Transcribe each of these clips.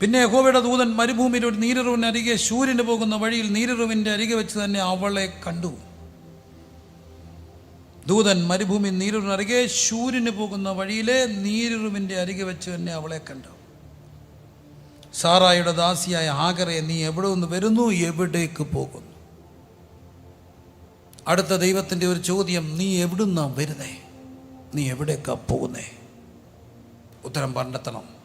പിന്നെ യഹോവയുടെ ദൂതൻ മരുഭൂമിയിൽ ഒരു നീരിറിവിന് അരികെ സൂര്യന് പോകുന്ന വഴിയിൽ നീരിറിവിന്റെ അരികെ വെച്ച് തന്നെ അവളെ കണ്ടു. ദൂതൻ മരുഭൂമി നീരിറിവിന് അരികെ സൂര്യന് പോകുന്ന വഴിയിലെ നീരിറിവിന്റെ അരികെ വെച്ച് തന്നെ അവളെ കണ്ടു. സാറായുടെ ദാസിയായ ആഗറെ നീ എവിടെ നിന്ന് വരുന്നു? എവിടേക്ക് പോകുന്നു? അടുത്ത ദൈവത്തിന്റെ ഒരു ചോദ്യം നീ എവിടുന്നാ വരുന്നേ? നീ എവിടേക്കാ പോകുന്നേ? ഉത്തരം കണ്ടെത്തണം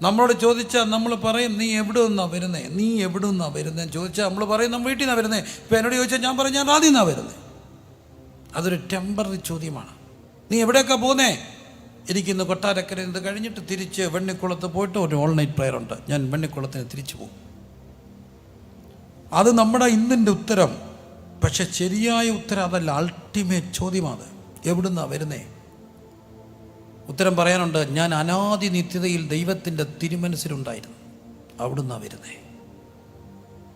നമ്മളോട് ചോദിച്ചാൽ നമ്മൾ പറയും നീ എവിടെ നിന്നാണ് വരുന്നത് നീ എവിടെ നിന്നാണ് വരുന്നത് ചോദിച്ചാൽ നമ്മൾ പറയും നമ്മൾ വീട്ടിൽ നിന്നാണ് വരുന്നത് ഇപ്പം എന്നോട് ചോദിച്ചാൽ ഞാൻ പറയും ഞാൻ ആദ്യം നിന്നാണ് വരുന്നത് അതൊരു ടെമ്പററി ചോദ്യമാണ്. നീ എവിടെയൊക്കെ പോകുന്നേ എനിക്കിന്ന് കൊട്ടാരക്കര ഇത് കഴിഞ്ഞിട്ട് തിരിച്ച് വെണ്ണിക്കുളത്ത് പോയിട്ട് ഒരു ഓൾ നൈറ്റ് പ്രെയർ ഉണ്ട്. ഞാൻ വെണ്ണിക്കുളത്തിന് തിരിച്ചു പോകും. അത് നമ്മുടെ ഇന്നിന്റെ ഉത്തരം. പക്ഷെ ശരിയായ ഉത്തരം അതല്ല അൾട്ടിമേറ്റ് ചോദ്യമാണ്. എവിടുന്നാണ് വരുന്നേ? ഉത്തരം പറയാനുണ്ട് ഞാൻ അനാദി നിത്യതയിൽ ദൈവത്തിന്റെ തിരുമനസ്സിലുണ്ടായിരുന്നു. അവിടുന്ന് വരുന്നേ.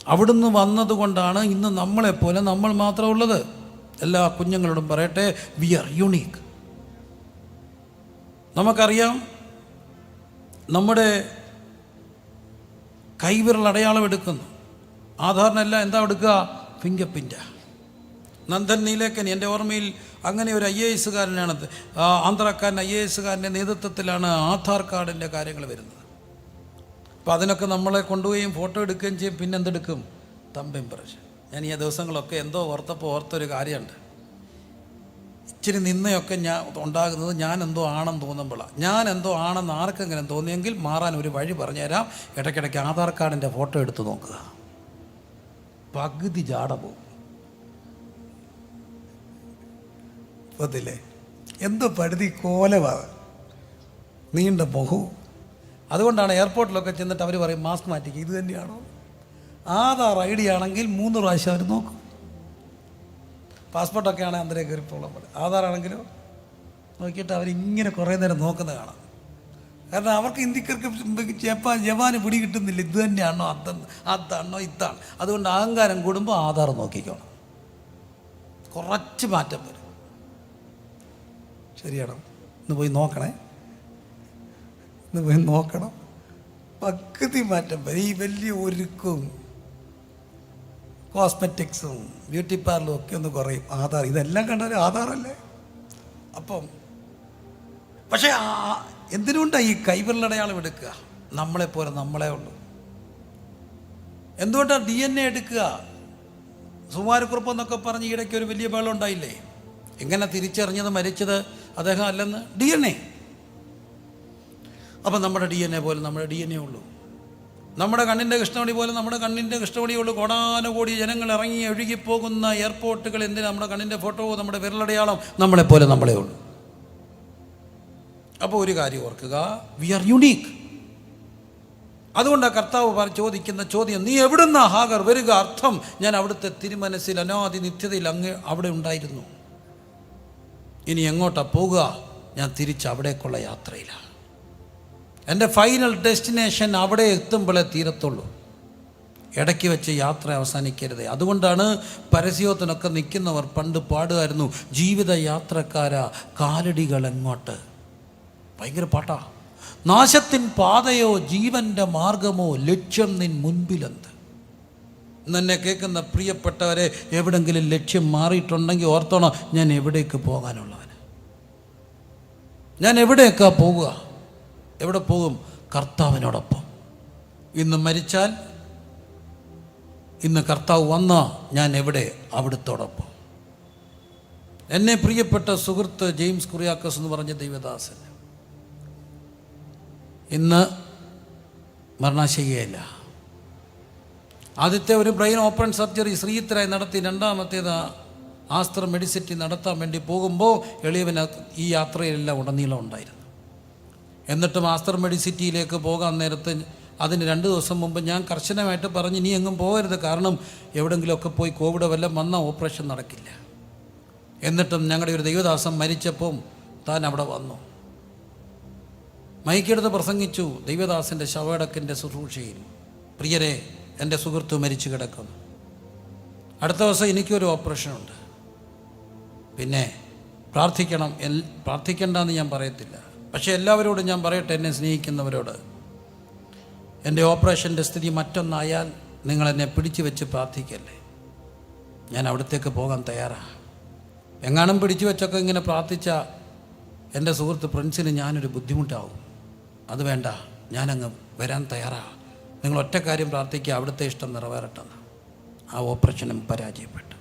അവിടുന്ന് വന്നതുകൊണ്ടാണ് ഇന്ന് നമ്മളെപ്പോലെ നമ്മൾ മാത്രമുള്ളത്. എല്ലാ കുഞ്ഞുങ്ങളോടും പറയട്ടെ വി ആർ യുണീക്ക് നമുക്കറിയാം നമ്മുടെ കൈവിരൽ അടയാളം എടുക്കുന്നു. ആധാറിനല്ല എന്താ എടുക്കുക? ഫിംഗർ പ്രിന്റ് നന്ദൻ നീലേക്കൻ എന്റെ ഓർമ്മയിൽ അങ്ങനെ ഒരു ഐ എ എസുകാരനാണ് ആന്ധ്രാക്കാരൻ ഐ എ എസുകാരന്റെ നേതൃത്വത്തിലാണ് ആധാർ കാർഡിന്റെ കാര്യങ്ങൾ വരുന്നത്. അപ്പോൾ അതിനൊക്കെ നമ്മളെ കൊണ്ടുപോയും ഫോട്ടോ എടുക്കുകയും ചെയ്യും പിന്നെ എന്തെടുക്കും തമ്പ് ഇമ്പ്രഷൻ ഞാൻ ഈ ദിവസങ്ങളൊക്കെ എന്തോ ഓർത്തപ്പോൾ ഓർത്തൊരു കാര്യമുണ്ട്. ഇച്ചിരി നിന്നയൊക്കെ ഞാൻ ഉണ്ടാകുന്നത് ഞാൻ എന്തോ ആണെന്ന് തോന്നുമ്പോഴാണ് ഞാൻ എന്തോ ആണെന്ന് ആർക്കെങ്കിലും തോന്നിയെങ്കിൽ മാറാൻ ഒരു വഴി പറഞ്ഞുതരാം. ഇടയ്ക്കിടയ്ക്ക് ആധാർ കാർഡിന്റെ ഫോട്ടോ എടുത്ത് നോക്കുക. പകുതി ജാട പോകും. പത്തില്ലേ എന്തോ പടുതി കോലമാണ്. നീണ്ട മുഖവും അതുകൊണ്ടാണ് എയർപോർട്ടിലൊക്കെ ചെന്നിട്ട് അവർ പറയും മാസ്ക് മാറ്റിക്കുക ഇത് തന്നെയാണോ? ആധാർ ഐ ഡി ആണെങ്കിൽ മൂന്ന് പ്രാവശ്യം അവർ നോക്കും. പാസ്പോർട്ടൊക്കെ ആണെങ്കിൽ അന്തരേ കയറിപ്പോളം പോലെ ആധാർ ആണെങ്കിലോ? നോക്കിയിട്ട് അവരിങ്ങനെ കുറേ നേരം നോക്കുന്നത് കാണാം. കാരണം അവർക്ക് ഇന്ത്യക്കാർക്ക് ജപ്പാൻ ജവാന് പിടി കിട്ടുന്നില്ല. ഇത് തന്നെയാണോ? അത് അതാണോ? ഇതാണ്. അതുകൊണ്ട് അഹങ്കാരം കൂടുമ്പോൾ ആധാർ നോക്കിക്കോണം. കുറച്ച് മാറ്റം വരും. ശരിയാണോ. ഇന്ന് പോയി നോക്കണേ. ഇന്ന് പോയി നോക്കണം. പകുതി മാറ്റം. ഈ വലിയ ഒരുക്കും കോസ്മെറ്റിക്സും ബ്യൂട്ടി പാർലറും ഒക്കെ ഒന്ന് കുറയും. ആധാർ ഇതെല്ലാം കണ്ടാൽ ആധാറല്ലേ? അപ്പം പക്ഷേ ആ- എന്തിനുകൊണ്ടാണ് ഈ കൈവിരലടയാളം എടുക്കുക? നമ്മളെപ്പോലെ നമ്മളെ ഉള്ളൂ. എന്തുകൊണ്ടാണ് ഡി എൻ എ എടുക്കുക? സുമാരക്കുറിപ്പ് എന്നൊക്കെ പറഞ്ഞ് ഈടയ്ക്ക് ഒരു വലിയ ബഹളം ഉണ്ടായില്ലേ? എങ്ങനെ തിരിച്ചറിഞ്ഞത് മരിച്ചത് അദ്ദേഹം അല്ലെന്ന്? ഡി എൻ എ അപ്പം നമ്മുടെ ഡി എൻ എ പോലെ നമ്മുടെ ഡി എൻ എ ഉള്ളൂ. നമ്മുടെ കണ്ണിന്റെ കൃഷ്ണമണി പോലെ നമ്മുടെ കണ്ണിന്റെ കൃഷ്ണമണിയുള്ളൂ കോടാനുകോടി ജനങ്ങൾ ഇറങ്ങി ഒഴുകിപ്പോകുന്ന എയർപോർട്ടുകൾ എന്തിനാ? നമ്മുടെ കണ്ണിന്റെ ഫോട്ടോ നമ്മുടെ വിരലടയാളം നമ്മളെപ്പോലെ നമ്മളെ ഉള്ളൂ. അപ്പോൾ ഒരു കാര്യം ഓർക്കുക. വി ആർ യുണീക്ക് അതുകൊണ്ടാണ് കർത്താവ് ചോദിക്കുന്ന ചോദ്യം നീ എവിടുന്ന ഹാഗർ? വരിക അർത്ഥം. ഞാൻ അവിടുത്തെ തിരുമനസ്സിൽ അനാദി നിത്യതയിൽ അങ്ങ് അവിടെ ഉണ്ടായിരുന്നു. ഇനി എങ്ങോട്ടാണ് പോകുക ഞാൻ തിരിച്ച് അവിടേക്കുള്ള യാത്രയിലാണ് എന്റെ ഫൈനൽ ഡെസ്റ്റിനേഷൻ അവിടെ എത്തുമ്പോഴേ തീരത്തുള്ളൂ. ഇടയ്ക്ക് വെച്ച് യാത്ര അവസാനിക്കരുത്. അതുകൊണ്ടാണ് പരസ്യത്തിനൊക്കെ നിൽക്കുന്നവർ പണ്ട് പാടുമായിരുന്നു ജീവിത യാത്രക്കാരാ കാലടികൾ എങ്ങോട്ട്? ഭയങ്കര പാട്ടാ. നാശത്തിൻ പാതയോ ജീവന്റെ മാർഗമോ ലക്ഷ്യം നിൻ മുൻപിലെന്ത്? എന്നെ കേൾക്കുന്ന പ്രിയപ്പെട്ടവരെ എവിടെങ്കിലും ലക്ഷ്യം മാറിയിട്ടുണ്ടെങ്കിൽ ഓർത്തോണം ഞാൻ എവിടേക്ക് പോകാനുള്ളവൻ ഞാൻ എവിടെയൊക്കെ പോകുക എവിടെ പോകും? കർത്താവിനോടൊപ്പം. ഇന്ന് മരിച്ചാൽ ഇന്ന് കർത്താവ് വന്ന ഞാൻ എവിടെ? അവിടുത്തോടൊപ്പം. എന്നെ പ്രിയപ്പെട്ട സുഹൃത്ത് ജെയിംസ് കുറിയാക്കസ് എന്ന് പറഞ്ഞ ദൈവദാസൻ. ഇന്ന് മരണശയ്യയില്ല ആദ്യത്തെ ഒരു ബ്രെയിൻ ഓപ്പൺ സർജറി ശ്രീത്തരായി നടത്തി. രണ്ടാമത്തേത് ആസ്ത്ര മെഡിസിറ്റി നടത്താൻ വേണ്ടി പോകുമ്പോൾ എളിയവന് ഈ യാത്രയിലെല്ലാം ഉടനീളം ഉണ്ടായിരുന്നു. എന്നിട്ടും ആസ്ത്ര മെഡിസിറ്റിയിലേക്ക് പോകാൻ നേരത്ത് അതിന് രണ്ട് ദിവസം മുമ്പ് ഞാൻ കർശനമായിട്ട് പറഞ്ഞ് നീ എങ്ങും പോകരുത്. കാരണം എവിടെങ്കിലുമൊക്കെ പോയി കോവിഡ് വല്ലതും വന്ന ഓപ്പറേഷൻ നടക്കില്ല. എന്നിട്ടും ഞങ്ങളുടെ ഒരു ദൈവദാസം മരിച്ചപ്പം താൻ അവിടെ വന്നു. മൈക്കെടുത്ത് പ്രസംഗിച്ചു ദൈവദാസന്റെ ശവടക്കിന്റെ ശുശ്രൂഷയിൽ പ്രിയരെ എന്റെ സുഹൃത്ത് മരിച്ചു കിടക്കുന്നു. അടുത്ത ദിവസം എനിക്കൊരു ഓപ്പറേഷനുണ്ട് പിന്നെ പ്രാർത്ഥിക്കണം എൽ പ്രാർത്ഥിക്കേണ്ടെന്ന് ഞാൻ പറയത്തില്ല. പക്ഷേ എല്ലാവരോടും ഞാൻ പറയട്ടെ എന്നെ സ്നേഹിക്കുന്നവരോട്. എന്റെ ഓപ്പറേഷന്റെ സ്ഥിതി മറ്റൊന്നായാൽ നിങ്ങളെന്നെ പിടിച്ചു വെച്ച് പ്രാർത്ഥിക്കല്ലേ? ഞാൻ അവിടത്തേക്ക് പോകാൻ തയ്യാറാണ് എങ്ങാനും പിടിച്ചു വെച്ചൊക്കെ ഇങ്ങനെ പ്രാർത്ഥിച്ച എന്റെ സുഹൃത്ത് പ്രിൻസിന് ഞാനൊരു ബുദ്ധിമുട്ടാവും. അത് വേണ്ട ഞാനങ്ങ് വരാൻ തയ്യാറാണ് നിങ്ങൾ ഒറ്റ കാര്യം പ്രാർത്ഥിക്കുക അവിടുത്തെ ഇഷ്ടം നിറവേറട്ടെന്ന് ആ ഓപ്പറേഷനും പരാജയപ്പെട്ടു.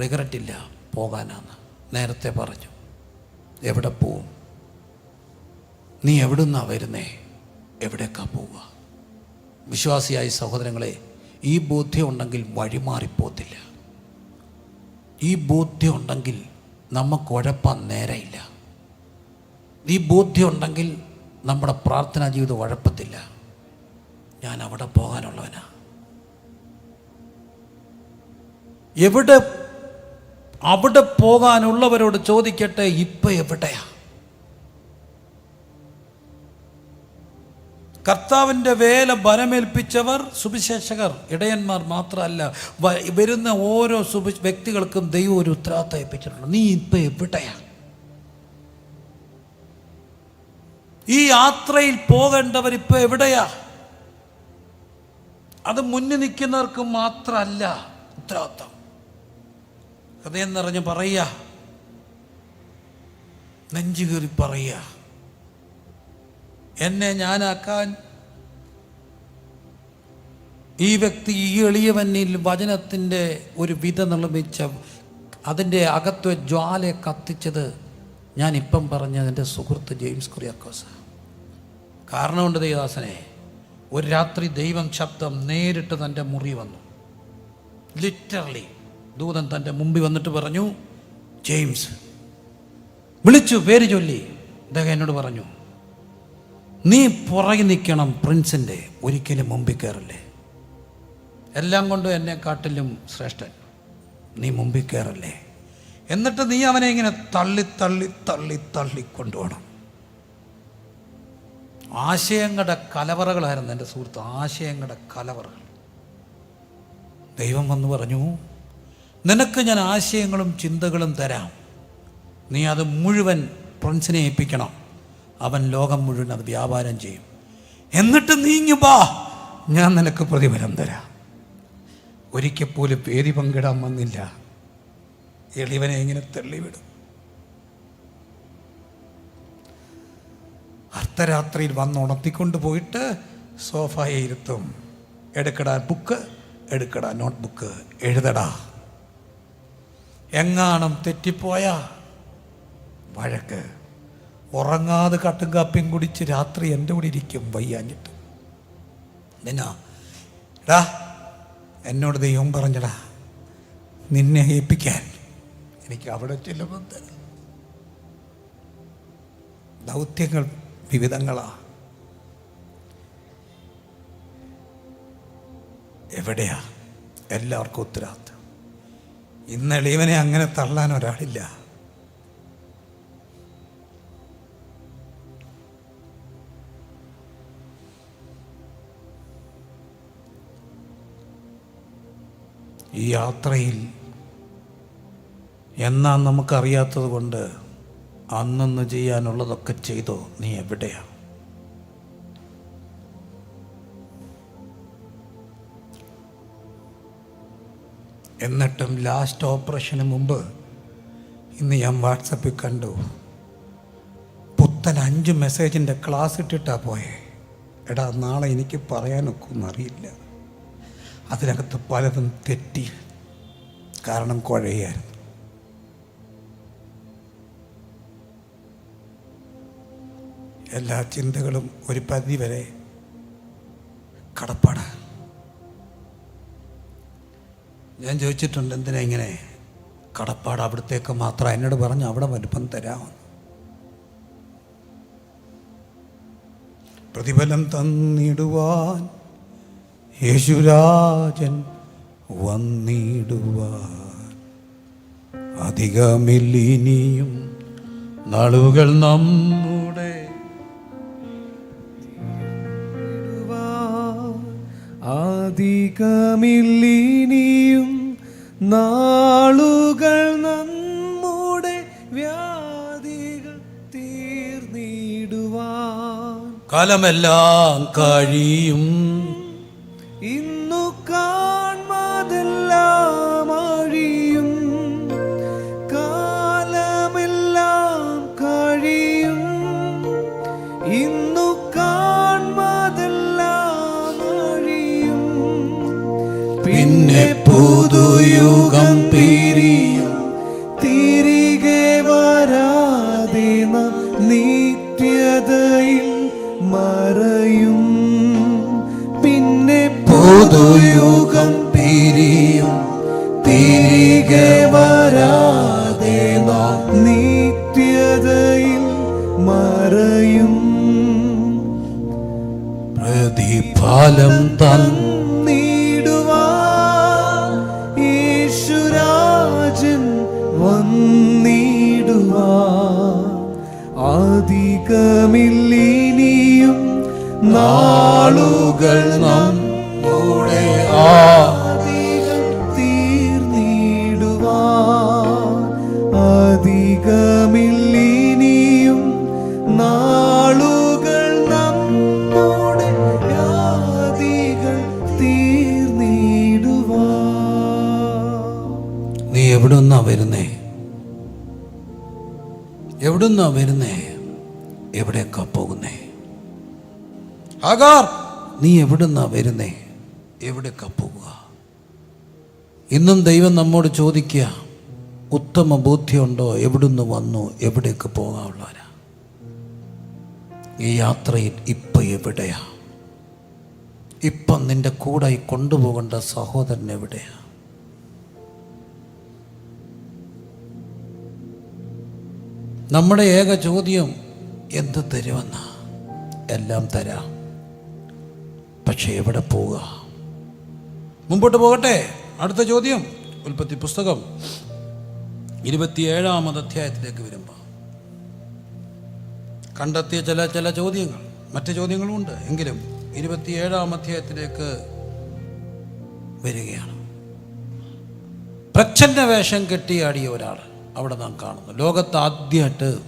റിഗ്രറ്റ് ഇല്ല പോകാനാന്ന് നേരത്തെ പറഞ്ഞു എവിടെ പോവും? നീ എവിടുന്നാ വരുന്നേ? എവിടേക്കാ പോവുക? വിശ്വാസിയായ സഹോദരങ്ങളെ ഈ ബോധ്യം ഉണ്ടെങ്കിൽ വഴിമാറിപ്പോത്തില്ല. ഈ ബോധ്യം ഉണ്ടെങ്കിൽ നമുക്ക് ഉഴപ്പാൻ നേരയില്ല. ഈ ബോധ്യം ഉണ്ടെങ്കിൽ നമ്മുടെ പ്രാർത്ഥനാ ജീവിതം ഉഴപ്പത്തില്ല. ഞാൻ അവിടെ പോകാനുള്ളവനാ. എവിടെ അവിടെ പോകാനുള്ളവരോട് ചോദിക്കട്ടെ ഇപ്പൊ എവിടെയാ? കർത്താവിന്റെ വേല ബലമേൽപ്പിച്ചവർ സുവിശേഷകർ ഇടയന്മാർ മാത്രമല്ല വരുന്ന ഓരോ സുവി വ്യക്തികൾക്കും ദൈവം ഒരു ഉത്തരവാദിത്തം ഏൽപ്പിച്ചിട്ടുണ്ട്. നീ ഇപ്പം എവിടെയാ? ഈ യാത്രയിൽ പോകേണ്ടവർ ഇപ്പൊ എവിടെയാ? അത് മുന്നിൽ നിൽക്കുന്നവർക്ക് മാത്രമല്ല ഉത്തരവാദിത്തം ഹൃദയം നിറഞ്ഞ് പറയുക. നെഞ്ചു കീറി പറയുക. എന്നെ ഞാനാക്കാൻ ഈ വ്യക്തി ഈ എളിയവനിൽ വചനത്തിന്റെ ഒരു വിധ നിർമ്മിച്ച അതിന്റെ അകത്വ ജ്വാലയെ കത്തിച്ചത് ഞാനിപ്പം പറഞ്ഞതിന്റെ സുഹൃത്ത് ജെയിംസ് കുര്യാക്കോസ്. കാരണമുണ്ട് ദേവദാസനെ ഒരു രാത്രി ദൈവം ശബ്ദം നേരിട്ട് തന്റെ മുറി വന്നു. ലിറ്ററലി ദൂതൻ തന്റെ മുമ്പിൽ വന്നിട്ട് പറഞ്ഞു ജെയിംസ് വിളിച്ചു പേര് ചൊല്ലി. അദ്ദേഹം എന്നോട് പറഞ്ഞു നീ പുറകെ നിൽക്കണം പ്രിൻസിന്റെ ഒരിക്കലും മുമ്പിൽ കയറല്ലേ? എല്ലാം കൊണ്ടും എന്നെ കാട്ടിലും ശ്രേഷ്ഠൻ നീ മുമ്പിൽ കയറല്ലേ? എന്നിട്ട് നീ അവനെ ഇങ്ങനെ തള്ളി തള്ളി തള്ളി തള്ളി കൊണ്ടുപോകണം. ആശയങ്ങളുടെ കലവറകളായിരുന്നു എന്റെ സുഹൃത്ത്. ആശയങ്ങളുടെ കലവറകൾ ദൈവം വന്ന് പറഞ്ഞു നിനക്ക് ഞാൻ ആശയങ്ങളും ചിന്തകളും തരാം. നീ അത് മുഴുവൻ പ്രിൻസിനെ ഏൽപ്പിക്കണം. അവൻ ലോകം മുഴുവൻ അത് വ്യാപാരം ചെയ്യും. എന്നിട്ട് നീങ്ങി വാ. ഞാൻ നിനക്ക് പ്രതിഫലം തരാം. ഒരിക്കൽ പോലും പേരി പങ്കിടാൻ വന്നില്ല. എളിവനെ ഇങ്ങനെ തള്ളിവിടും. അർദ്ധരാത്രിയിൽ വന്ന് ഉണർത്തിക്കൊണ്ട് പോയിട്ട് സോഫയെ ഇരുത്തും. എടുക്കടാ ബുക്ക് എടുക്കടാ നോട്ട് ബുക്ക് എഴുതടാ. എങ്ങാണം തെറ്റിപ്പോയ? വഴക്ക്. ഉറങ്ങാതെ കട്ടും കാപ്പിയും കുടിച്ച് രാത്രി എന്റെ കൂടെ ഇരിക്കും വയ്യാഞ്ഞിട്ട്. എന്നാ എടാ എന്നോട് ദൈവം പറഞ്ഞടാ നിന്നെ ഏൽപ്പിക്കാൻ എനിക്ക് അവിടെ ചെല്ലുമ്പോൾ ദൗത്യങ്ങൾ വിവിധങ്ങളാ. എവിടെയാ? എല്ലാവർക്കും ഉത്തരവാദിത്വം ഇന്ന് എളിയവനെ അങ്ങനെ തള്ളാൻ ഒരാളില്ല. ഈ യാത്രയിൽ എന്നാ നമുക്കറിയാത്തത് കൊണ്ട് അന്നന്ന് ചെയ്യാനുള്ളതൊക്കെ ചെയ്തോ നീ എവിടെയാ? എന്നിട്ടും ലാസ്റ്റ് ഓപ്പറേഷന് മുമ്പ് ഇന്ന് ഞാൻ വാട്സപ്പിൽ കണ്ടു. പുത്തൻ അഞ്ച് മെസ്സേജിന്റെ ക്ലാസ് ഇട്ടിട്ടാ പോയേ. എടാ നാളെ എനിക്ക് പറയാനൊക്കെ അറിയില്ല. അതിനകത്ത് പലതും തെറ്റി. കാരണം കുഴയായിരുന്നു. എല്ലാ ചിന്തകളും ഒരു പരിധി വരെ കടപ്പാട്. ഞാൻ ചോദിച്ചിട്ടുണ്ട് എന്തിനാ ഇങ്ങനെ കടപ്പാട് അവിടത്തേക്ക് മാത്രം? എന്നോട് പറഞ്ഞു അവിടെ വലുപ്പം തരാമെന്ന് പ്രതിഫലം തന്നിടുവാൻ യേശുരാജൻ വന്നിടുവാൻ. അധികമില്ലിനിയും നാളുകൾ നമ്മുടെ അധികമില്ലിനിയും നാളുകൾ നമ്മുടെ വ്യാധികൾ തീർന്നിടുവാൻ കാലമെല്ലാം കഴിയും. പുതുയുഗം പിരിയും നീ വരുന്നേ? എവിടുന്നാ വരുന്നേ? എവിടെയൊക്കെ പോകുന്നേ? നീ എവിടുന്നാ വരുന്നേ? എവിടെയൊക്കെ പോകുക? ഇന്നും ദൈവം നമ്മോട് ചോദിക്കുക ഉത്തമ ബോധ്യമുണ്ടോ എവിടുന്ന് വന്നു? എവിടേക്ക് പോകാനുള്ളവരാ ഈ യാത്രയിൽ ഇപ്പം എവിടെയാ? ഇപ്പം നിന്റെ കൂടെ കൊണ്ടുപോകേണ്ട സഹോദരൻ എവിടെയാ? നമ്മുടെ ഏക ചോദ്യം എന്ത് തരുമെന്ന? എല്ലാം തരാം. പക്ഷെ എവിടെ പോവുക മുമ്പോട്ട് പോകട്ടെ. അടുത്ത ചോദ്യം. ഉൽപ്പത്തി പുസ്തകം. ഇരുപത്തിയേഴാമത് അധ്യായത്തിലേക്ക് വരുമ്പോൾ കണ്ടെത്തിയ ചില ചില ചോദ്യങ്ങൾ മറ്റ് ചോദ്യങ്ങളും ഉണ്ട്. എങ്കിലും ഇരുപത്തിയേഴാം അധ്യായത്തിലേക്ക് വരികയാണ്. പ്രച്ഛന്ന വേഷം കെട്ടിയാടിയ ഒരാൾ അവിടെ നാം കാണുന്നു. ലോകത്ത് ആദ്യമായിട്ട്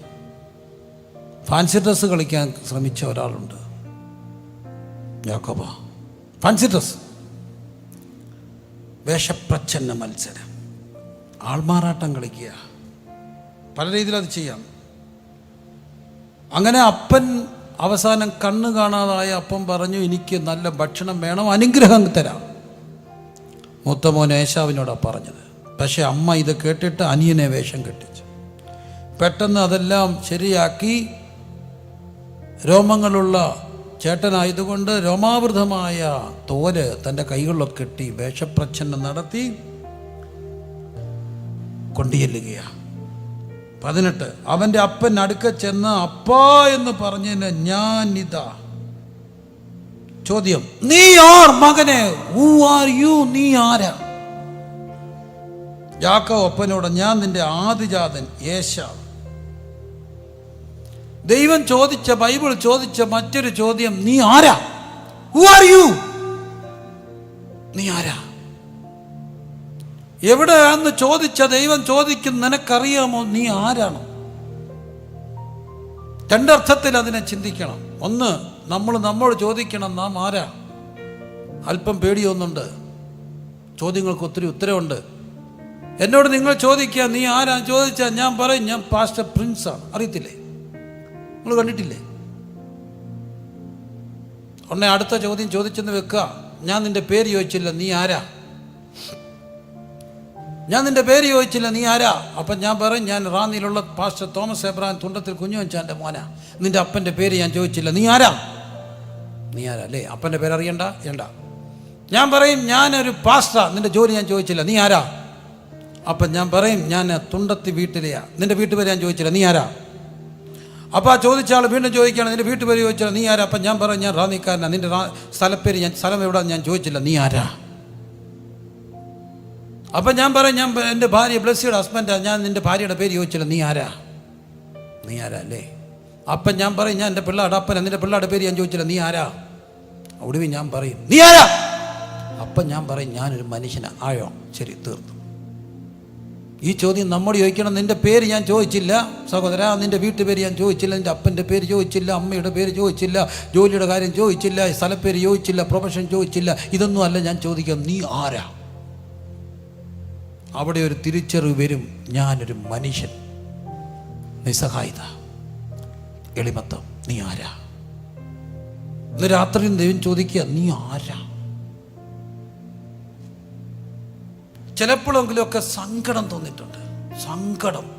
ഫാൻസി ഡ്രസ്സ് കളിക്കാൻ ശ്രമിച്ച ഒരാളുണ്ട്. യാക്കോബ. ഫാൻസി ഡ്രസ് വേഷപ്രച്ഛന്ന മത്സരം. ആൾമാറാട്ടം കളിക്കുക. പല രീതിയിൽ അത് ചെയ്യാം. അങ്ങനെ അപ്പൻ അവസാനം കണ്ണ് കാണാതായ അപ്പൻ പറഞ്ഞു എനിക്ക് നല്ല ഭക്ഷണം വേണം അനുഗ്രഹം തരാം. മൂത്തമോൻ ഏശാവിനോടാണ് പറഞ്ഞത്. പക്ഷെ അമ്മ ഇത് കേട്ടിട്ട് അനിയനെ വേഷം കെട്ടിച്ചു. പെട്ടെന്ന് അതെല്ലാം ശരിയാക്കി. രോമങ്ങളുള്ള ചേട്ടനായതുകൊണ്ട് രോമാവൃതമായ തോൽ തന്റെ കൈകളിലൊക്കെ കെട്ടി വേഷപ്രച്ഛന്നം നടത്തി. കൊണ്ടുചെല്ലുകയാണ്. പതിനെട്ട് അവന്റെ അപ്പൻ അടുക്ക ചെന്ന് അപ്പാ എന്ന് പറഞ്ഞതിന് ഞാൻ ഇതാ. ചോദ്യം നീ ആർ മകനെ? ഹൂ ആർ യു നീ ആരാ? യാക്കോ അപ്പനോട് ഞാൻ നിന്റെ ആദിജാതൻ യേശ ദൈവം ചോദിച്ച ബൈബിൾ ചോദിച്ച മറ്റൊരു ചോദ്യം നീ ആരാ? ഹു ആർ യു നീ ആരാ? എവിടെയാന്ന് ചോദിച്ച ദൈവം ചോദിക്കും നിനക്കറിയാമോ നീ ആരാണ്? രണ്ടർത്ഥത്തിൽ അതിനെ ചിന്തിക്കണം. ഒന്ന് നമ്മൾ നമ്മോട് ചോദിക്കണം നാം ആരാ? അല്പം പേടിയൊന്നുണ്ട്. ചോദ്യങ്ങൾക്ക് ഒത്തിരി ഉത്തരവുണ്ട്. എന്നോട് നിങ്ങൾ ചോദിക്കുക നീ ആരാ? ചോദിച്ചാൽ ഞാൻ പറയും ഞാൻ പാസ്റ്റർ പ്രിൻസാണ് അറിയത്തില്ലേ? നിങ്ങൾ കണ്ടിട്ടില്ലേ? ഉടനെ അടുത്ത ചോദ്യം ചോദിച്ചെന്ന് വെക്കുക ഞാൻ നിന്റെ പേര് ചോദിച്ചില്ല നീ ആരാ? ഞാൻ നിന്റെ പേര് ചോദിച്ചില്ല നീ ആരാ? അപ്പം ഞാൻ പറയും ഞാൻ റാന്നിയിലുള്ള പാസ്റ്റർ തോമസ് എബ്രാഹിം തുണ്ടത്തിൽ കുഞ്ഞു മോന. നിന്റെ അപ്പന്റെ പേര് ഞാൻ ചോദിച്ചില്ല നീ ആരാ? നീ ആരാ അല്ലേ? അപ്പന്റെ പേര് അറിയണ്ട? വേണ്ട. ഞാൻ പറയും ഞാനൊരു പാസ്റ്റർ നിന്റെ ജോലി ഞാൻ ചോദിച്ചില്ല നീ ആരാ? അപ്പം ഞാൻ പറയും ഞാൻ തുണ്ടത്തി വീട്ടിലെയാ. നിന്റെ വീട്ടുപേര് ഞാൻ ചോദിച്ചില്ല നീ ആരാ? അപ്പോൾ ആ ചോദിച്ച ആൾ വീണ്ടും ചോദിക്കുകയാണ് നിന്റെ വീട്ടുപേര് ചോദിച്ചില്ല നീ ആരാ? അപ്പം ഞാൻ പറയും ഞാൻ റാന്നിക്കാരനാ. നിന്റെ സ്ഥലപ്പേര് ഞാൻ സ്ഥലം എവിടെ ഞാൻ ചോദിച്ചില്ല നീ ആരാ? അപ്പം ഞാൻ പറയും ഞാൻ എന്റെ ഭാര്യ ബ്ലസ്സിയുടെ ഹസ്ബൻഡാണ് ഞാൻ നിന്റെ ഭാര്യയുടെ പേര് ചോദിച്ചില്ല. നീ ആരാ? നീ ആരാ അല്ലേ? അപ്പം ഞാൻ പറയും ഞാൻ എന്റെ പിള്ളേരുടെ അപ്പന നിന്റെ പിള്ളേരുടെ പേര് ഞാൻ ചോദിച്ചില്ല. നീ ആരാ? ഒടുവിൽ ഞാൻ പറയും നീ ആരാ? അപ്പം ഞാൻ പറയും ഞാനൊരു മനുഷ്യനാ. ആയോ? ശരി തീർന്നു ഈ ചോദ്യം നമ്മോട് ചോദിക്കണം. നിന്റെ പേര് ഞാൻ ചോദിച്ചില്ല സഹോദര വീട്ടു വീട്ടുപേര് ഞാൻ ചോദിച്ചില്ല നിന്റെ അപ്പന്റെ പേര് ചോദിച്ചില്ല അമ്മയുടെ പേര് ചോദിച്ചില്ല ജോലിയുടെ കാര്യം ചോദിച്ചില്ല സ്ഥലപ്പേര് ചോദിച്ചില്ല പ്രൊഫഷൻ ചോദിച്ചില്ല ഇതൊന്നും അല്ല ഞാൻ ചോദിക്കാം നീ ആരാ? അവിടെ ഒരു തിരിച്ചറിവ് വരും. ഞാനൊരു മനുഷ്യൻ. നിസ്സഹായത. എളിമത്തം. നീ ആരാ? ഇന്ന് രാത്രി ദൈവം ചോദിക്കുക നീ ആരാ? ചിലപ്പോഴെങ്കിലുമൊക്കെ സങ്കടം തോന്നിയിട്ടുണ്ട്. സങ്കടം.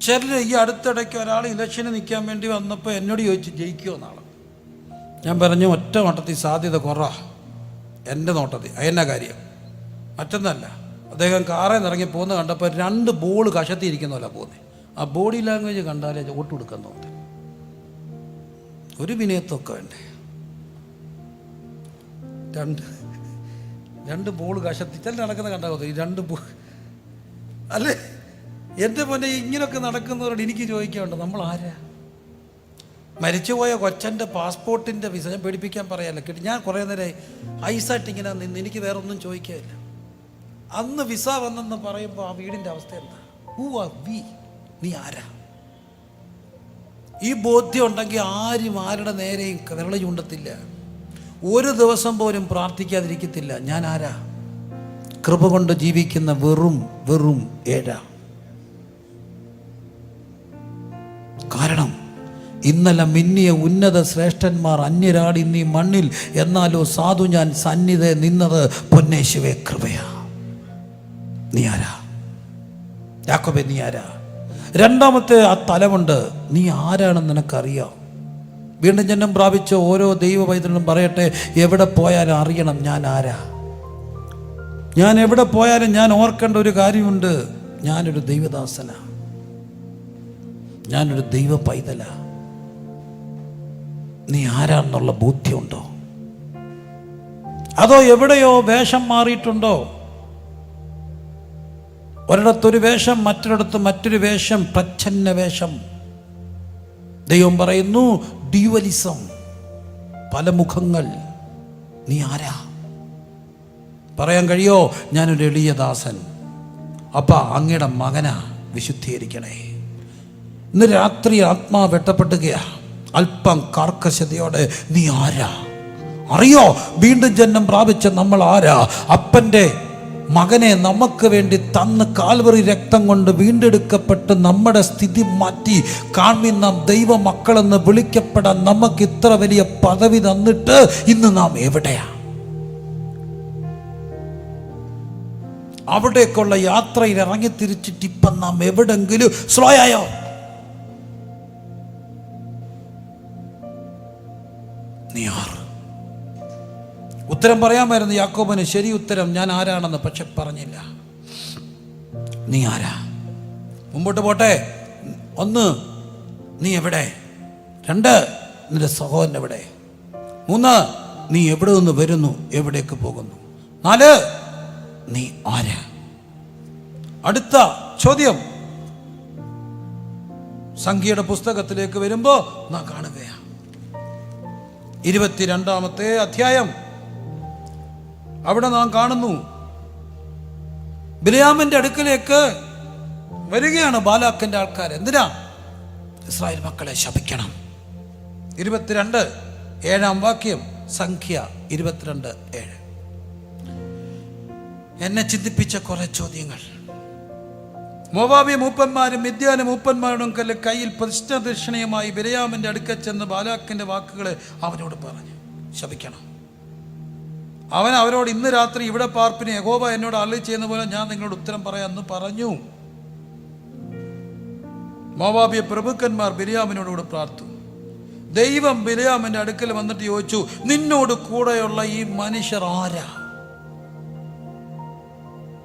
ചിലർ ഈ അടുത്തിടയ്ക്ക് ഒരാൾ ഇലക്ഷന് നിൽക്കാൻ വേണ്ടി വന്നപ്പോൾ എന്നോട് ചോദിച്ചു ജയിക്കുമോ നാളെ? ഞാൻ പറഞ്ഞു ഒറ്റ നോട്ടത്തിൽ സാധ്യത കുറവാ. എന്റെ നോട്ടത്തിൽ. അതെന്നാ കാര്യം? മറ്റൊന്നല്ല. അദ്ദേഹം കാറിൽ ഇറങ്ങി പോകുന്ന കണ്ടപ്പോൾ രണ്ട് ബോൾ കഷത്തിയിരിക്കുന്നല്ല പോകുന്നത്. ആ ബോഡി ലാംഗ്വേജ് കണ്ടാലേ ഓട്ട് കൊടുക്കാൻ തോന്നുന്നത് ഒരു വിനയത്വമൊക്കെ വേണ്ടേ? രണ്ട്. രണ്ട് ബോൾ കശത്തി ചില നടക്കുന്ന കണ്ടാൽ ഈ രണ്ട് ബോ അല്ലേ? എന്റെ പൊന്നെ ഇങ്ങനെയൊക്കെ നടക്കുന്നവരോട് എനിക്ക് ചോദിക്കാറുണ്ട് നമ്മൾ ആരാ? മരിച്ചുപോയ കൊച്ചന്റെ പാസ്പോർട്ടിന്റെ വിസ ഞാൻ പേടിപ്പിക്കാൻ പറയാമല്ലോ കിട്ടി ഞാൻ കുറേ നേരം ഐസായിട്ട് ഇങ്ങനെ നിന്ന് എനിക്ക് വേറെ ഒന്നും ചോദിക്കാനില്ല. അന്ന് വിസ വന്നെന്ന് പറയുമ്പോൾ ആ വീടിന്റെ അവസ്ഥ എന്താ? ഹൂ ആർ വി നീ ആരാ? ഈ ബോധ്യം ഉണ്ടെങ്കിൽ ആരും ആരുടെ നേരെയും വിരള ചൂണ്ടത്തില്ല. ഒരു ദിവസം പോലും പ്രാർത്ഥിക്കാതിരിക്കത്തില്ല. ഞാൻ ആരാ? കൃപ കൊണ്ട് ജീവിക്കുന്ന വെറും വെറും ഏഴാ കാരണം ഇന്നലെ മിന്നിയ ഉന്നത ശ്രേഷ്ഠന്മാർ അന്യരാടി നീ മണ്ണിൽ എന്നാലോ സാധു ഞാൻ സന്നിധ നിന്നത് പൊന്നേശുവേ കൃപയാ. നീ ആരാ? യാക്കോബെ നീ ആരാ? രണ്ടാമത്തെ ആ തലമുണ്ട് നീ ആരാണെന്ന് നിനക്കറിയാം. വീണ്ടും ജന്മം പ്രാപിച്ച ഓരോ ദൈവ പൈതലും പറയട്ടെ എവിടെ പോയാലും അറിയണം ഞാൻ ആരാ. ഞാൻ എവിടെ പോയാലും ഞാൻ ഓർക്കേണ്ട ഒരു കാര്യമുണ്ട് ഞാനൊരു ദൈവദാസന. ഞാനൊരു ദൈവ പൈതല നീ ആരാണെന്നുള്ള ബോധ്യമുണ്ടോ? അതോ എവിടെയോ വേഷം മാറിയിട്ടുണ്ടോ? ഒരിടത്തൊരു വേഷം മറ്റൊരിടത്ത് മറ്റൊരു വേഷം പ്രച്ഛന്ന വേഷം. ദൈവം പറയുന്നു ഡ്യുവലിസം പല മുഖങ്ങൾ. നീ ആരാ? പറയാൻ കഴിയോ? ഞാനൊരു എളിയ ദാസൻ. അപ്പ അങ്ങയുടെ മകനാ വിശുദ്ധീകരിക്കണേ. ഇന്ന് രാത്രി ആത്മാ വെട്ടപ്പെട്ടുകയാ. അല്പം കാർക്കശതയോടെ നീ ആരാ? അറിയോ? വീണ്ടും ജന്മം പ്രാപിച്ച നമ്മൾ ആരാ? അപ്പന്റെ മകനെ നമുക്ക് വേണ്ടി തന്ന് കാൽവറി രക്തം കൊണ്ട് വീണ്ടെടുക്കപ്പെട്ട് നമ്മുടെ സ്ഥിതി മാറ്റി. കാണുന്ന നാം ദൈവ മക്കളെന്ന് വിളിക്കപ്പെടാൻ നമുക്ക് ഇത്ര വലിയ പദവി തന്നിട്ട് ഇന്ന് നാം എവിടെയാണ്? അവിടേക്കുള്ള യാത്രയിൽ ഇറങ്ങി തിരിച്ചിട്ട് ഇപ്പം നാം എവിടെങ്കിലും സ്ലോ ഉത്തരം പറയാമായിരുന്നു യാക്കോബന് ശരി ഉത്തരം ഞാൻ ആരാണെന്ന് പക്ഷെ പറഞ്ഞില്ല. നീ ആരാ? മുമ്പോട്ട് പോട്ടെ. ഒന്ന് നീ എവിടെ? രണ്ട് നിന്റെ സഹോദരൻ എവിടെ? മൂന്ന് നീ എവിടെ നിന്ന് വരുന്നു? എവിടേക്ക് പോകുന്നു? നാല് നീ ആരാ? അടുത്ത ചോദ്യം. സംഖ്യയുടെ പുസ്തകത്തിലേക്ക് വരുമ്പോൾ നാം കാണുകയാണ്. ഇരുപത്തിരണ്ടാമത്തെ അധ്യായം. അവിടെ നാം കാണുന്നു. ബിലയാമിന്റെ അടുക്കലേക്ക് വരികയാണ് ബാലാക്കിന്റെ ആൾക്കാർ എന്തിനാ? ഇസ്രായേൽ മക്കളെ ശപിക്കണം. ഇരുപത്തിരണ്ട് ഏഴാം വാക്യം സംഖ്യ ഇരുപത്തിരണ്ട് ഏഴ്. എന്നെ ചിന്തിപ്പിച്ച കുറെ ചോദ്യങ്ങൾ. മോവാബി മൂപ്പന്മാരും മിഥ്യാന മൂപ്പന്മാരുടെ കല്ല് കയ്യിൽ പ്രതിഷ്ഠദക്ഷിണയുമായി ബിരയാമിന്റെ അടുക്കൽ ചെന്ന് ബാലാക്കിന്റെ വാക്കുകളെ അവനോട് പറഞ്ഞു. ശപിക്കണം. അവൻ അവരോട് ഇന്ന് രാത്രി ഇവിടെ പാർപ്പിന് യഹോബ എന്നോട് അള്ളി ചെയ്യുന്ന പോലെ ഞാൻ നിങ്ങളോട് ഉത്തരം പറയാമെന്ന് പറഞ്ഞു. മോവാബിയ പ്രഭുക്കന്മാർ ബിരിയാമിനോടുകൂടെ പ്രാർത്ഥു ദൈവം ബിരിയാമിന്റെ അടുക്കൽ വന്നിട്ട് ചോദിച്ചു നിന്നോട് കൂടെയുള്ള ഈ മനുഷ്യർ ആരാ?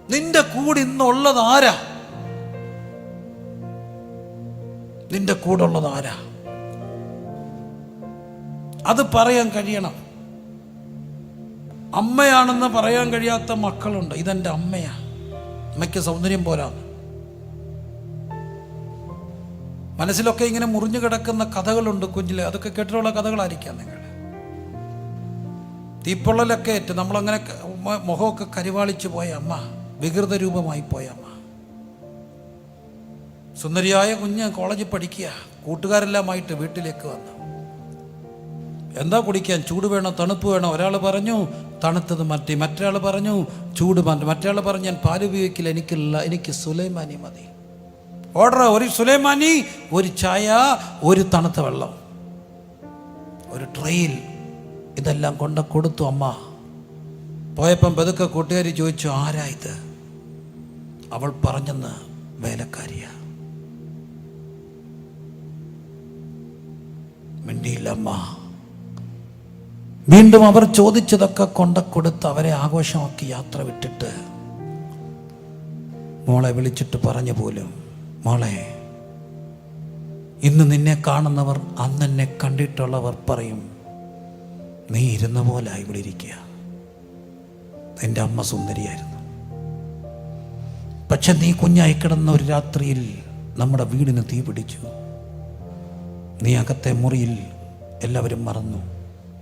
നിന്റെ കൂടെ ഇന്നുള്ളത് ആരാ? നിന്റെ കൂടെ ഉള്ളത് ആരാ? അത് പറയാൻ കഴിയണം. അമ്മയാണെന്ന് പറയാൻ കഴിയാത്ത മക്കളുണ്ട്. ഇതെന്റെ അമ്മയാ. അമ്മയ്ക്ക് സൗന്ദര്യം പോരാന്ന്. മനസ്സിലൊക്കെ ഇങ്ങനെ മുറിഞ്ഞു കിടക്കുന്ന കഥകളുണ്ട് കുഞ്ഞിൽ. അതൊക്കെ കേട്ടിട്ടുള്ള കഥകളായിരിക്കാം നിങ്ങൾ. തീപ്പൊള്ളലൊക്കെ ഏറ്റ് നമ്മളങ്ങനെ മുഖമൊക്കെ കരിവാളിച്ചു പോയ അമ്മ. വികൃത രൂപമായി പോയ അമ്മ. സുന്ദരിയായ കുഞ്ഞ് കോളേജിൽ പഠിക്കുക. കൂട്ടുകാരെല്ലാമായിട്ട് വീട്ടിലേക്ക് വന്നു. എന്താ കുടിക്കാൻ? ചൂട് വേണോ? തണുപ്പ് വേണോ? ഒരാൾ പറഞ്ഞു തണുത്തത് മറ്റേ. മറ്റൊരാൾ പറഞ്ഞു ചൂട് മറ്റേ. മറ്റൊരാൾ പറഞ്ഞു ഞാൻ പാൽ ഉപയോഗിക്കില്ല. എനിക്കില്ല. എനിക്ക് സുലൈമാനി മതി. ഓർഡർ ഒരു സുലൈമാനി ഒരു ചായ ഒരു തണുത്ത വെള്ളം. ഒരു ട്രെയിൽ ഇതെല്ലാം കൊണ്ട് കൊടുത്തു അമ്മ. പോയപ്പം പതുക്കെ കൂട്ടുകാരി ചോദിച്ചു ആരാ ഇത്? അവൾ പറഞ്ഞെന്ന് വേലക്കാരിയ. മിണ്ടിയില്ല അമ്മ. വീണ്ടും അവർ ചോദിച്ചതൊക്കെ കൊണ്ട കൊടുത്ത് അവരെ ആഘോഷമാക്കി യാത്ര വിട്ടിട്ട് മോളെ വിളിച്ചിട്ട് പറഞ്ഞു പോലും മോളെ ഇന്ന് നിന്നെ കാണുന്നവർ അന്ന് എന്നെ കണ്ടിട്ടുള്ളവർ പറയും നീ ഇരുന്ന പോലെ ഇവിടെ ഇരിക്കുക എന്റെ അമ്മ സുന്ദരിയായിരുന്നു. പക്ഷെ നീ കുഞ്ഞായി കിടന്ന ഒരു രാത്രിയിൽ നമ്മുടെ വീടിന് തീ പിടിച്ചു നീ അകത്തെ മുറിയിൽ എല്ലാവരും മറന്നു.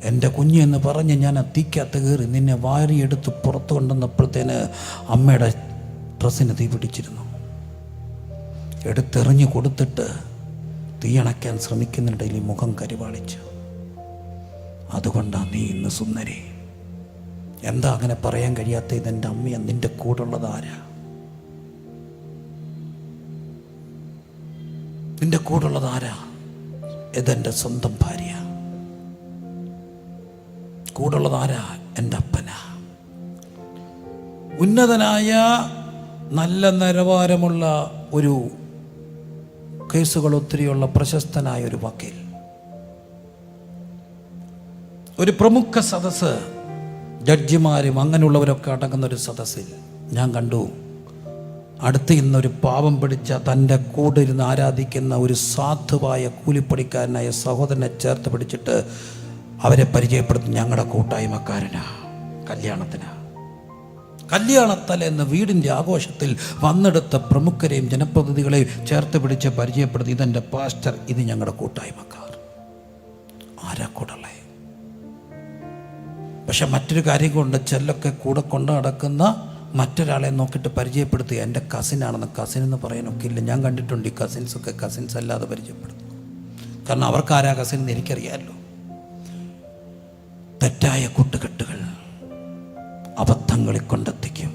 എന്റെ കുഞ്ഞ് എന്ന് പറഞ്ഞ് ഞാൻ തീക്കകത്ത് കയറി നിന്നെ വാരിയെടുത്ത് പുറത്തു കൊണ്ടുവന്നപ്പോഴത്തേന് അമ്മയുടെ ഡ്രസ്സിന് തീ പിടിച്ചിരുന്നു. എടുത്തെറിഞ്ഞു കൊടുത്തിട്ട് തീ അണയ്ക്കാൻ ശ്രമിക്കുന്നിടയിൽ മുഖം കരിവാളിച്ചു അതുകൊണ്ടാണ് നീ ഇന്ന് സുന്ദരി. എന്താ അങ്ങനെ പറയാൻ കഴിയാത്ത ഇതെന്റെ അമ്മയ നിന്റെ കൂടുള്ളത് ആരാ? നിന്റെ കൂടുള്ളത് ആരാ? ഇതെന്റെ സ്വന്തം ഭാര്യ കൂടുള്ളത് ആരാ? എന്റെ അപ്പനാ. ഉന്നതനായ നല്ല നിലവാരമുള്ള ഒരു കേസുകൾ ഒത്തിരിയുള്ള പ്രശസ്തനായ ഒരു വക്കീൽ. ഒരു പ്രമുഖ സദസ്സ് ജഡ്ജിമാരും അങ്ങനെയുള്ളവരൊക്കെ അടങ്ങുന്ന ഒരു സദസ്സിൽ ഞാൻ കണ്ടു. അടുത്ത് ഇന്നൊരു പാവം പിടിച്ച തന്റെ കൂടെ ഇരുന്ന് ആരാധിക്കുന്ന ഒരു സാധുവായ കൂലിപ്പണിക്കാരനായ സഹോദരനെ ചേർത്ത് പിടിച്ചിട്ട് അവരെ പരിചയപ്പെടുത്തും ഞങ്ങളുടെ കൂട്ടായ്മക്കാരനാ കല്യാണത്തിനാ. കല്യാണത്തല എന്ന വീടിന്റെ ആഘോഷത്തിൽ വന്നെടുത്ത പ്രമുഖരെയും ജനപ്രതിനിധികളെയും ചേർത്ത് പിടിച്ച് പരിചയപ്പെടുത്തി. ഇതെന്റെ പാസ്റ്റർ ഇത് ഞങ്ങളുടെ കൂട്ടായ്മക്കാർ. ആരാ കൂടെ പക്ഷെ മറ്റൊരു കാര്യം കൊണ്ട് ചെല്ലൊക്കെ കൂടെ കൊണ്ട് നടക്കുന്ന മറ്റൊരാളെ നോക്കിയിട്ട് പരിചയപ്പെടുത്തി എന്റെ കസിനാണെന്ന് കസിൻ എന്ന് പറയാനൊക്കെ ഇല്ല. ഞാൻ കണ്ടിട്ടുണ്ട് ഈ കസിൻസൊക്കെ കസിൻസ് അല്ലാതെ പരിചയപ്പെടുന്നു. കാരണം അവർക്ക് ആരാ കസിൻ എന്ന് എനിക്കറിയാമല്ലോ തെറ്റായ കൂട്ടുകെട്ടുകൾ അബദ്ധങ്ങളിൽ കൊണ്ടെത്തിക്കും.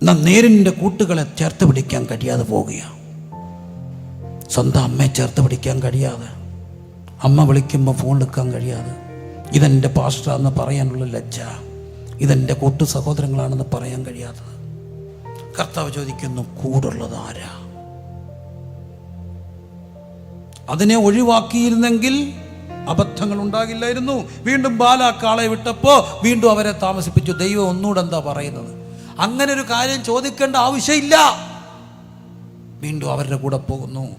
എന്നാൽ നേരിന്റെ കൂട്ടുകളെ ചേർത്ത് പിടിക്കാൻ കഴിയാതെ പോവുകയാണ്. സ്വന്തം അമ്മയെ ചേർത്ത് പിടിക്കാൻ കഴിയാതെ അമ്മ വിളിക്കുമ്പോൾ ഫോൺ എടുക്കാൻ കഴിയാതെ ഇതെന്റെ പാസ്റ്ററാന്ന് പറയാനുള്ള ലജ്ജ ഇതെന്റെ കൂട്ടു സഹോദരങ്ങളാണെന്ന് പറയാൻ കഴിയാത്തത്. കർത്താവ് ചോദിക്കുന്നു കൂടുള്ളത് ആരാ? അതിനെ ഒഴിവാക്കിയിരുന്നെങ്കിൽ അബദ്ധങ്ങൾ ഉണ്ടാകില്ലായിരുന്നു വീണ്ടും ബാലാക്കാളെ വിട്ടപ്പോൾ വീണ്ടും അവരെ താമസിപ്പിച്ചു. ദൈവം ഒന്നുകൂടെ എന്താ പറയുന്നത്? അങ്ങനെ ഒരു കാര്യം ചോദിക്കേണ്ട ആവശ്യമില്ല. വീണ്ടും അവരുടെ കൂടെ പോകുന്നു.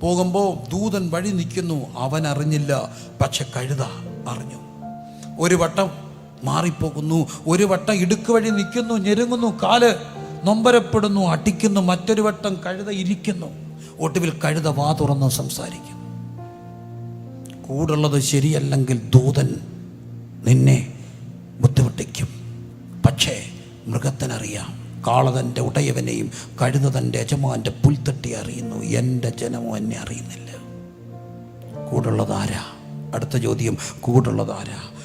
പോകുമ്പോൾ ദൂതൻ വഴി നിൽക്കുന്നു. അവൻ അറിഞ്ഞില്ല. പക്ഷെ കഴുത അറിഞ്ഞു. ഒരു വട്ടം മാറിപ്പോകുന്നു. ഒരു വട്ടം ഇടുക്ക് വഴി നിൽക്കുന്നു. ഞെരുങ്ങുന്നു. കാൽ നൊമ്പരപ്പെടുന്നു. അടിക്കുന്നു. മറ്റൊരു വട്ടം കഴുത ഇരിക്കുന്നു. ഒടുവിൽ കഴുത വാ തുറന്ന് സംസാരിക്കുന്നു. കൂടുള്ളത് ശരിയല്ലെങ്കിൽ ദൂതൻ നിന്നെ ബുദ്ധിമുട്ടിക്കും. പക്ഷേ മൃഗത്തിനറിയാം കാളതന്റെ ഉടയവനെയും കഴുത തന്റെ യജമാന്റെ പുൽത്തട്ടി അറിയുന്നു. എന്റെ ജനമോ എന്നെ അറിയുന്നില്ല. കൂടുള്ളത് ആരാ? അടുത്ത ചോദ്യം കൂടുള്ളത് ആരാ?